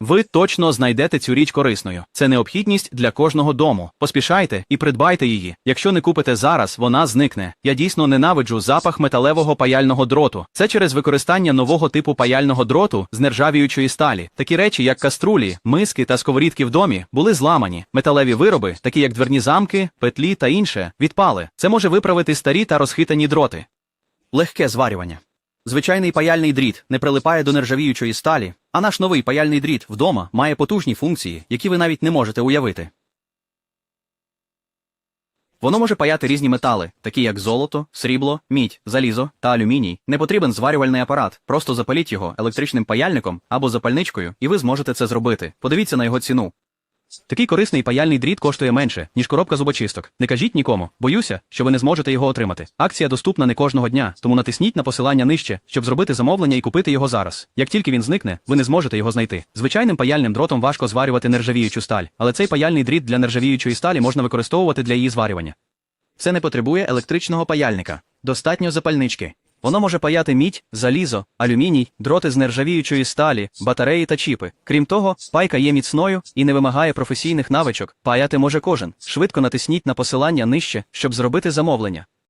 Ви точно знайдете цю річ корисною. Це необхідність для кожного дому. Поспішайте і придбайте її. Якщо не купите зараз, вона зникне. Я дійсно ненавиджу запах металевого паяльного дроту. Це через використання нового типу паяльного дроту з нержавіючої сталі. Такі речі, як каструлі, миски та сковорідки в домі, були зламані. Металеві вироби, такі як дверні замки, петлі та інше, відпали. Це може виправити старі та розхитані дроти. Легке зварювання. Звичайний паяльний дріт не прилипає до нержавіючої сталі, а наш новий паяльний дріт вдома має потужні функції, які ви навіть не можете уявити. Воно може паяти різні метали, такі як золото, срібло, мідь, залізо та алюміній. Не потрібен зварювальний апарат. Просто запаліть його електричним паяльником або запальничкою, і ви зможете це зробити. Подивіться на його ціну. Такий корисний паяльний дріт коштує менше, ніж коробка зубочисток. Не кажіть нікому, боюся, що ви не зможете його отримати. Акція доступна не кожного дня, тому натисніть на посилання нижче, щоб зробити замовлення і купити його зараз. Як тільки він зникне, ви не зможете його знайти. Звичайним паяльним дротом важко зварювати нержавіючу сталь, але цей паяльний дріт для нержавіючої сталі можна використовувати для її зварювання. Це не потребує електричного паяльника. Достатньо запальнички. Воно може паяти мідь, залізо, алюміній, дроти з нержавіючої сталі, батареї та чіпи. Крім того, пайка є міцною і не вимагає професійних навичок. Паяти може кожен. Швидко натисніть на посилання нижче, щоб зробити замовлення.